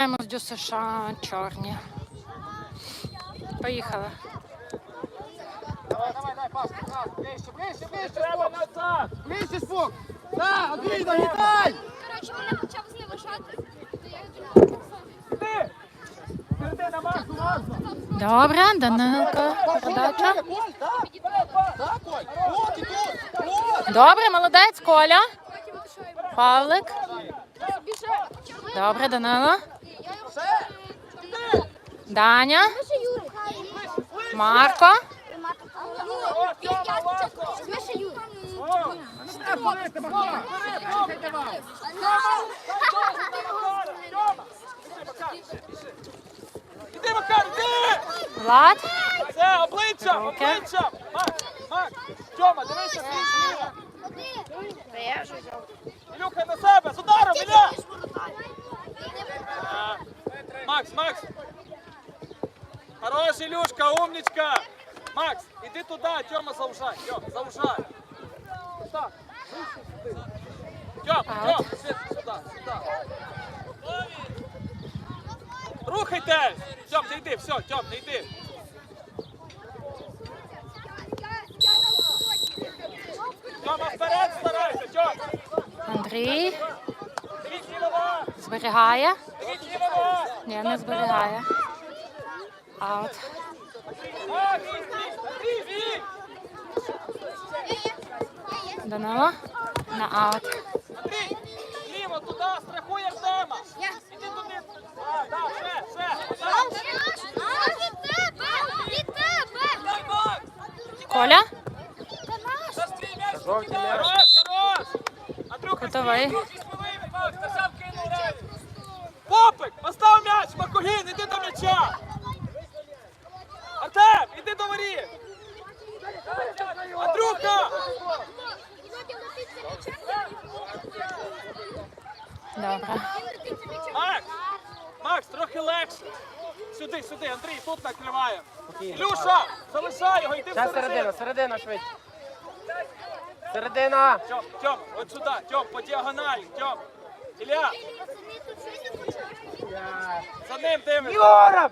Маємо з Дю США чорні. Поїхали. Давай, давай, давай, пас, пас, ближче, ближче, ближче, Треба назад! Ближче, Спок. Так, Андрій, нагітай! Коротше, мене почав то я думала, Ти! Середина Максу, Максу! Добре, тут, от. Добре, молодець, Коля. Павлик. Добре, Данило. Даня. Марко. Іди, Макар, іди! Влад. Це обличчя, обличчя! Макс! Тьома, дивися! Ілюха на себе, з ударом, Ілля! Макс, Макс! Хорош, Ілюшка, умничка! Макс, іди туди, Тьома, заужай, Тьом, заужай! Тьом, Аут. Тьом, сюди, сюди, сюди. Рухайтесь! Тьом, не йди, все, Тьом, не йди. Тьома, вперед старайся, Тьом! Андрій. Зберігає. Ні, не зберігає. Аут. А, вій, вій, вій, вій! Данило. На аут. Андрій, ліво, туди, страхує Артема! Іди туди! Так, так, ще, ще! Так. Тебе! Дай, Макс! Коля. Застрій м'яч! Хорош, хорош! Андрюха, Кутовий. стій, шість хвилин, Макс, та сам кинув реві! Попик, постав м'яч, Макогін, іди до м'яча! Воріт! Андрюха! Добре. Макс! Макс, трохи легше. Сюди, сюди, Андрій, тут накриває. Ілюша, залишай його, йди Зараз середина, всередину. середина швидше. Середина. Тьом, Тьом, от сюди, Тьом, по діагоналі, Тьом. Ілля, за ним дивись. Юра!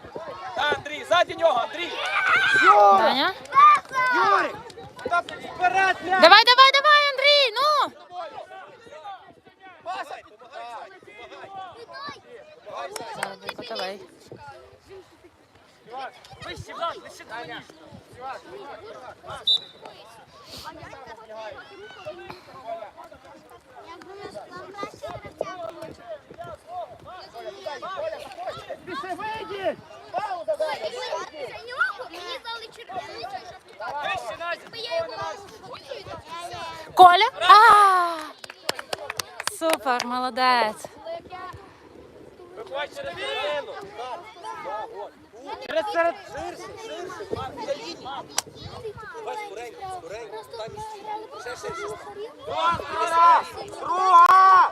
Та, Андрій, ззаді нього, Андрій. Даня. Юрик! Вперед! Давай, давай, давай, Андрій. Ну. Зараз Кутовий. Вище, Влад, вище до мене. Пішли, вийдіть. Пауза, дай. Мені дали червоний. Вище, Назі. Я його Коля. А! Супер, молодець. Друга!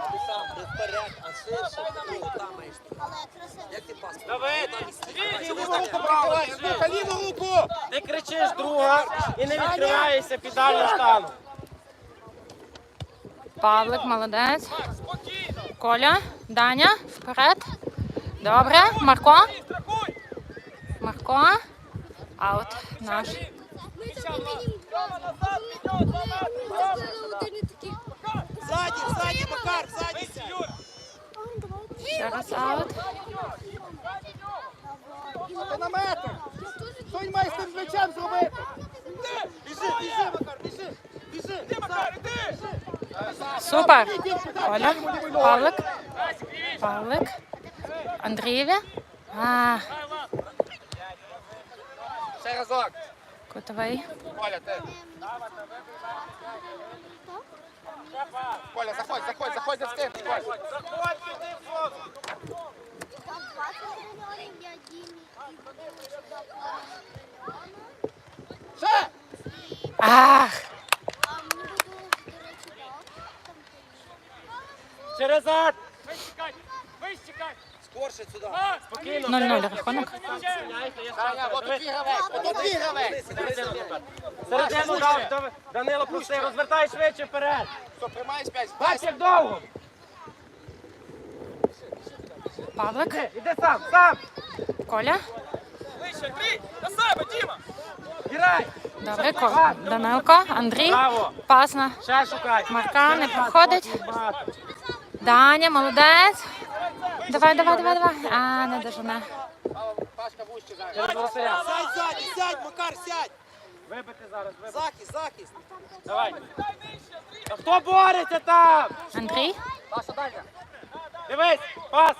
Кричиш друга і не відкриваєшся під дальню штангу. Павлик, молодець. Коля. Даня. Вперед. Добре. Марко. Марко. Аут наш. Ззаді, ззаді, Макар, ззаді. Ще раз аут. Ти на метр. Що має з тим м'ячем зробити? Біжи, біжи, Макар, біжи. Біжи. Іди, Макар, іди. Супер. Коля. Павлик. Павлик. Андрієві. А, Ще разок. Кутовий. Коля, ти. Коля, заходь, заходь, заходь за скид. Коля. Заходь сюди в зону. Ще! Ах. Через зад. Вище, чекай. Вище, чекай. Скорше сюди. Макс, Спокійно. 0-0 рахунок. Тут гравець, гравець. Середину дав, Данило, пусти, розвертай швидше вперед. Бач, як довго. Павлик. Іди, сам, сам. Коля. Ближче, Андрій! На себе, Діма! Грай. Добре, Ко- Данилко. Андрій. Браво. Пас Ще шукай. Марка, не проходить. Даня, молодець. Давай, давай, давай, давай. А, не дожене. Через воротаря. Сядь ззаді, сядь, Макар, сядь. Вибити зараз, вибити. Захист, захист. Давай. Та хто бореться там? Андрій. Дивись, пас.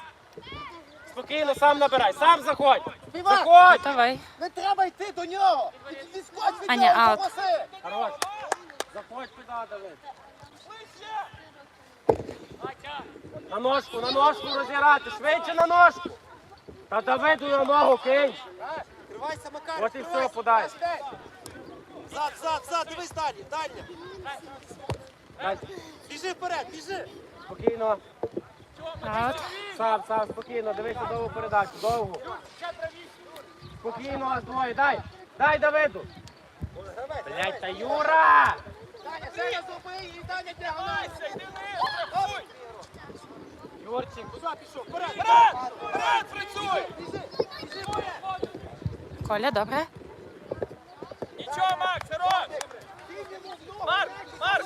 Спокійно, сам набирай, сам заходь. Заходь. Давай. Не треба йти до нього. Від- Відскоч від Аня, нього, аут. Хорош. Заходь туди, Давид. На ножку, на ножку розіграти, швидше на ножку. Та Давиду на ногу кинь. Кривайся, Макар. От і все, подай. Зад, зад, зад, дивись далі, далі. Дай, Біжи вперед, біжи. Спокійно. Аут. Сам, сам, спокійно, дивися довгу передачу, довгу. Спокійно, двоє, дай. Дай Давиду. Блять, та Юра! Даня, ще раз зроби і Даня діагональ. Йди вниз! Юрчик, Куди пішов? Вперед, Вперед! Вперед, працюй! Біжи, біжи вперед. Коля, добре. Нічого, Макс, хорош! Марк, Марк!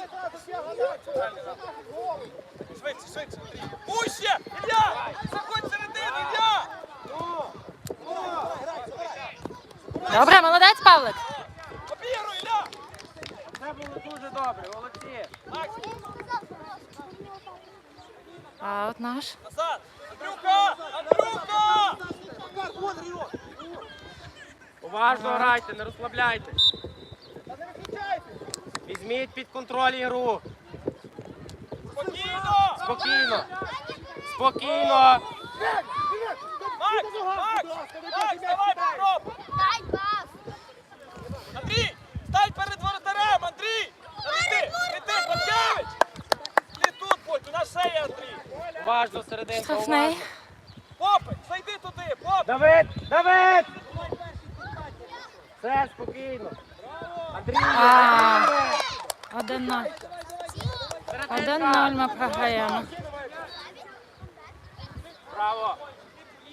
Швидше, швидше, Андрій! Пуще! Ілля! Заходь середину, Ілля! Добре, молодець, Павлик. Обігруй, Ілля! це було дуже добре, молодці. Макс, Назад! Андрюха! Андрюха! Уважно грайте, не розслабляйтесь. Та не виключайте. Візьміть під контроль ігру. Спокійно! Спокійно. Спокійно. Макс, Макс! Макс, давай попробуй! Дай пас. Андрій, стань перед воротарем, Андрій! Та не ти, не ти, Паткевич! Ти тут будь, у нас ще є Андрій! Уважно серединка. Штрафний. зайди туди, попит! Давид! Давид! Все, спокійно. Андрій, А. Один ноль. Один ноль ми програємо. Браво.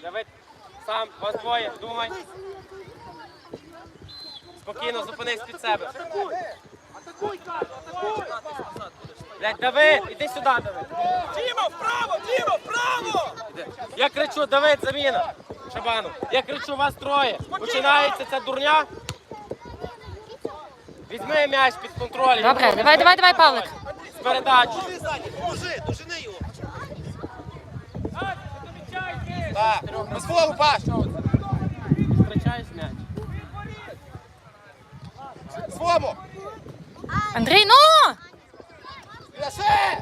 Давид, сам, вас двоє, думай. Спокійно, зупинись під себе. Кар, Давид, іди сюди, Давид. Діма, вправо, Діма, вправо! Я кричу, Давид, заміна. Шабану. Я кричу, вас троє. Починається ця дурня. Візьми м'яч під контроль. Добре, давай, давай, давай, Павлик. З передачі. Поможи поможи, його. Так, без фолу, паш. Втрачаєш м'яч. Свому. Андрій, ну! Ще!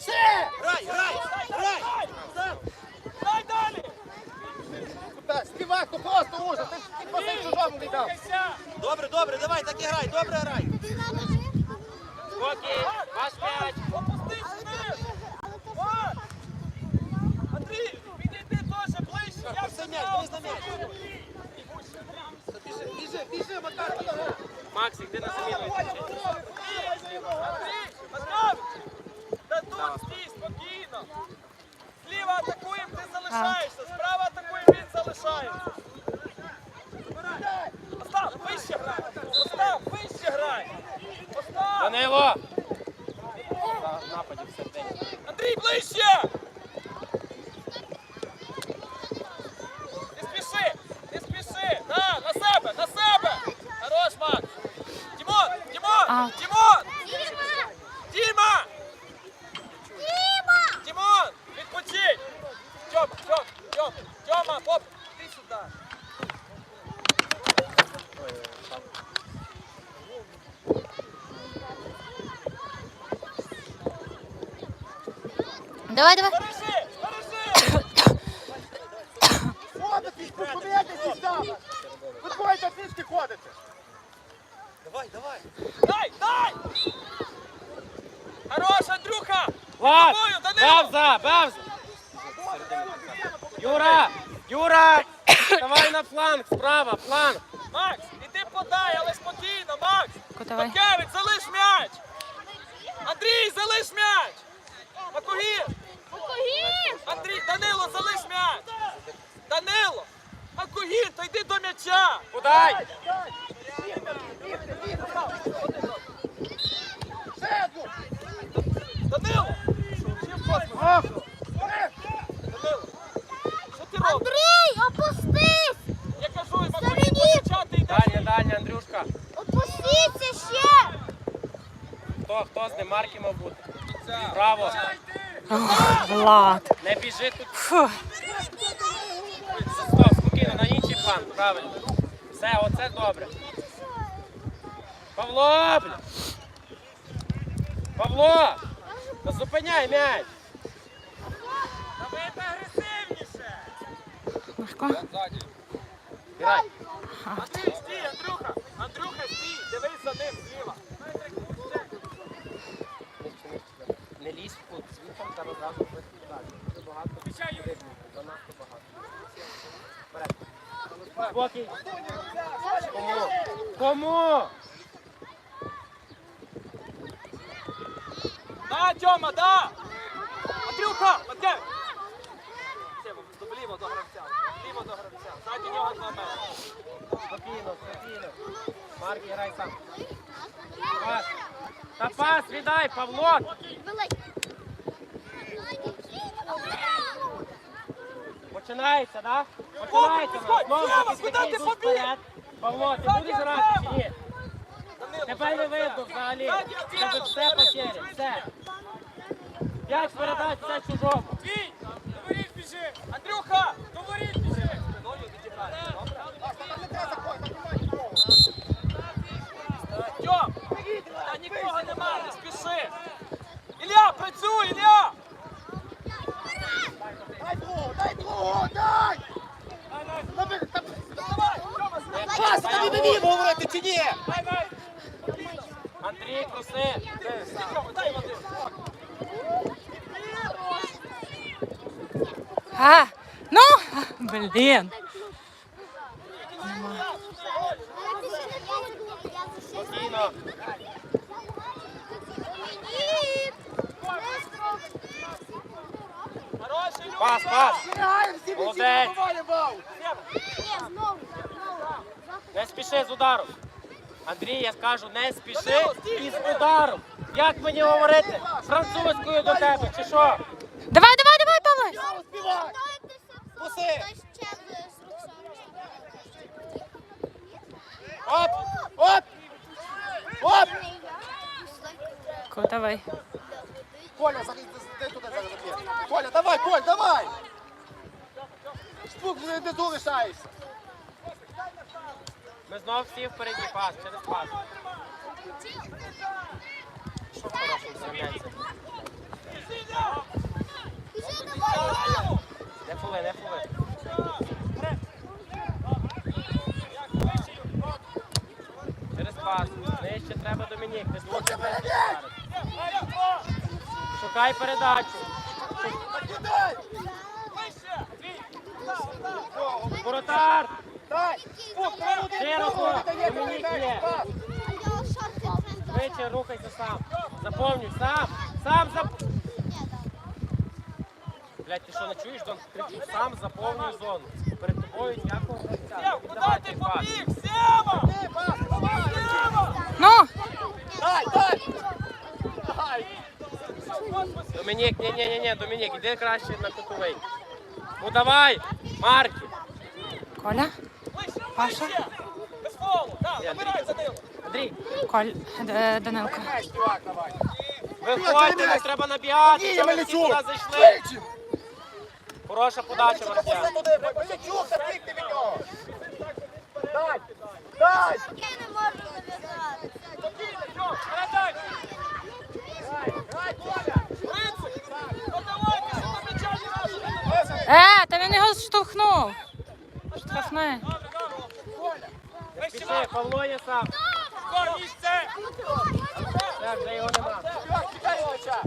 Ще! Грай, грай, грай. Дай далі! Та, Співак, то просто ужас. Ти паси чужому не Добре, добре, давай, так і грай, добре грай. Спокій, ваш м'яч. Опустись вниз! Андрій, підійди теж ближче! Я Все м'яч, дивись на м'яч. Біжи, біжи, біжи, Макар. Макс, йди на заміну. Андрій, Макар! Та тут стій, спокійно! Зліва атакуємо, ти залишаєшся, справа атакуємо, він залишається. Остав, вище грай! Остав, вище грай! Остав! Данило. На нападі всередині. Андрій, ближче! Не спіши! Не спіши! На, на себе! На себе! Хорош, Макс! Дімон! Дімон! Аут. Дімон! Діма! Діма! Діма! Дімон! Відпочинь! Тьома, Тьома, Тьома, Тьома, поп! Ти сюди! Давай, давай. Бережи! Бережи! Ходите, поміняйтесь місцями. Ви двоє та трішки ходите. Давай, давай. Дай, дай! Хорош, Андрюха! Влад! Бевза, Бевза. Юра, Юра, давай на фланг, справа, фланг. Макс, іди подай, але спокійно, Макс! Макевич, залиш м'яч! Андрій, залиш м'яч! Макогір! Андрій, Данило, залиш м'яч! Данило! Макогін, то йди до м'яча! Подай! Данило! Данило! Що ти робиш? Андрій, опустись! Я кажу, Макогін до м'яча, ти йдеш! Дальня, дальня, Андрюшка. Опустіться ще! Хто, хто з ним? Марки, мав бути. Браво. Ох, Влад. Не біжи тут. Фу. Стоп, спокійно, на правильно. Все, оце добре. Павло! бля! Павло! Та зупиняй м'яч! Давайте агресивніше! Легко. Грай! Андрій, стій, Андрюха! Андрюха, стій! Дивись за ним зліва! Нижче, нижче. Не лізь в кут, звідти та одразу швидко далі. Дуже багато. Занадто багато. Вперед. Спокій. Кому? Кому? Да, Тьома, да! Андрюха! Матей! Все, вліво до гравця. Вліво до гравця. Ззаді нього два метри. Спокійно, спокійно. Марк, грай сам. Пас. Та пас віддай, Павло. Починається, да? Починається. Знову захисники куди ти йдуть вперед. Павло, ти будеш грати чи ні? Тебе не видно взагалі. Тебе все потери, все. П'ять передач, все чужому. Твій! Говоріть біжи! Андрюха! Говоріть біжи! Немає. Тьом! Та нікого нема, не спіши! Ілля, працюй, Ілля! Дай другого, дай другого, дай! Наби- та- Давай, Тьома, стрибай! Пас, тобі не вмів говорити чи ні? Дай, дай! Андрій, проси. Тьома, дай Вадим! А, ну, блін. Пас, пас. Молодець. Не спіши з ударом. Андрій, я скажу, не спіши із ударом. Як мені говорити? Французькою до тебе, чи що? Давай, давай, давай, Павло. Пуси! Оп! Оп! Оп! Ко, Давай. Коля, зараз ти туди зараз заб'єш. Коля, давай, Коль, давай! Штук внизу лишаєшся. Ми знов всі впереді пас, через пас. Що хорошого з'являється? Не фули, не фули. Через пас. Нижче треба Домінік. Не дуже. Шукай передачу. Воротар! Дай! Широко. Швидше рухайся сам. Заповнюй, сам. Сам зап... Блядь, ти що не чуєш, Дон? Сам заповнюй зону. Перед тобою ніякого гравця. Куди ти побіг? Сєва! Сєва! Ну, Дай, дай! Дай! Домінік, ні, ні, ні, ні, Домінік, іди краще на кутовий. Ну давай, Марки. Коля, Паша? Без фолу! Так, забирай за ним! Андрій, Коль, Д- Данилко. Виходьте, не треба набігати, Ні, що ви всі туди зайшли. Хороша подача, Марсіан. Мельничук, та від нього! Дай! Дай! Спокійно, Тьом, передай! Дай, Коля! Рицик! Подавайте, що на м'яча не разу! Е, та він його штовхнув. Штрафне. Не Павло є сам. Місце! Так, вже його нема. Співак, тікай від м'яча!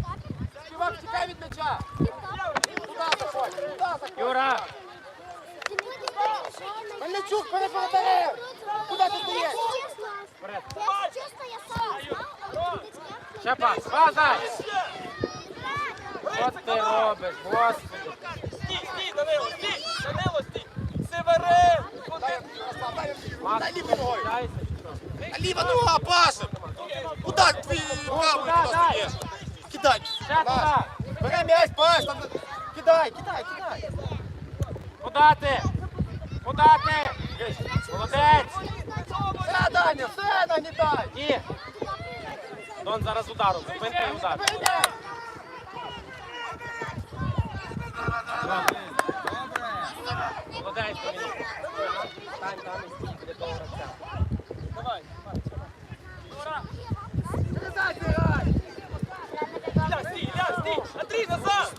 Співак, тікай від м'яча! Туди заходь! Юра, Мельничук, переповедарив! Куди ти стоїш? вперед. Чесно, я сам знав, але Ще пас, пас. Що ти робиш, господи? Данило, стій! Данило, стій! Северин! Лівою ногою. ліва нога, Паша! Куда твій правий дай. Кидай! Бери м'яч, Паш! Там... Кидай, кидай, кидай! Куди ти? Куди ти? Молодець! Все, Даня, все, нагнітай! Ні! Дон зараз ударом, зупинка і удар. М'яч! Давай, давай. Ура! Передай! Ілля, стій! Андрій, назад!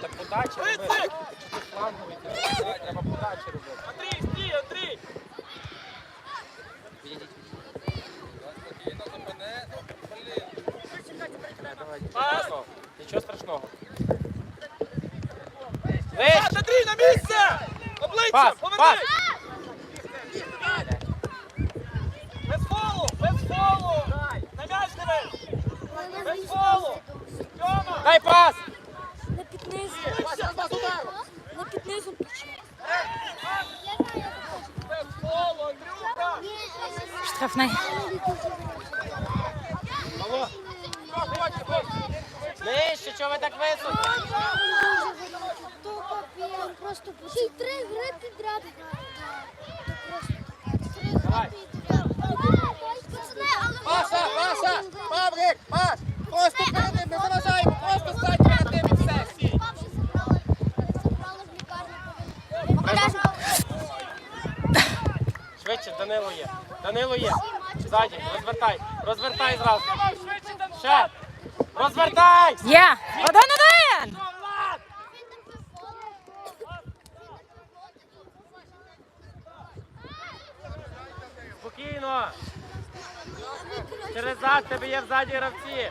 Так подачі робити. Андрій, стій, Андрій! Відійдіть. Давай, страшного. Нічого страшного. Андрій, на місце! Обличчя, Пас, поверни! пас! Без фолу, без фолу! На м'яч дивись! Без фолу! Тьома! Дай пас! Не під низом. Паша, розмаз! Не під низом пече. Без фолу, Андрюха! Штрафний. Алло! Нижче, чого ви так високо? Капець, просто Ще й три гри підряд Давай. Паша, Паша! Павлик, Паш! Просто перед ним, не заважаємо, просто стань перед ним і все, стій! Швидше, Данило є. Данило є. Ззаді, розвертай. Розвертай зразу. Ще. Розвертай! Є! Один-один! Спокійно. Через зад тебе є взаді гравці.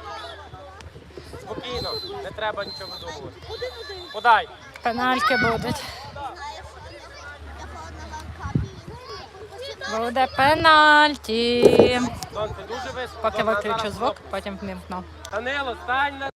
Спокійно, не треба нічого видумувати. Подай. Пенальки будуть. Буде пенальті. Дон, ти дуже високо. Поки виключу зараз звук, стоп. потім вмімкну. Данило, стань на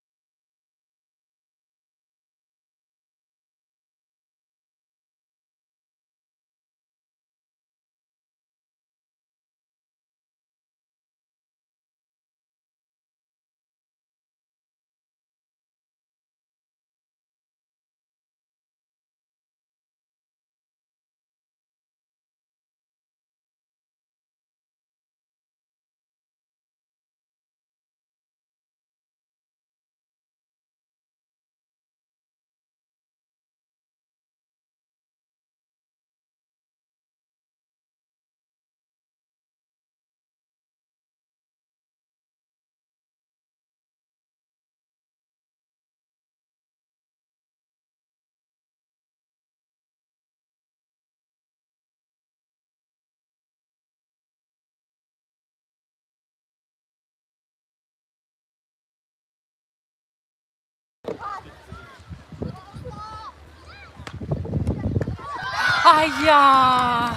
哎呀！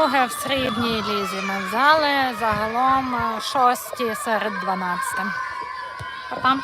Друге в срібній лізі ми взяли. Загалом е, шості серед дванадцяти. Па-пам.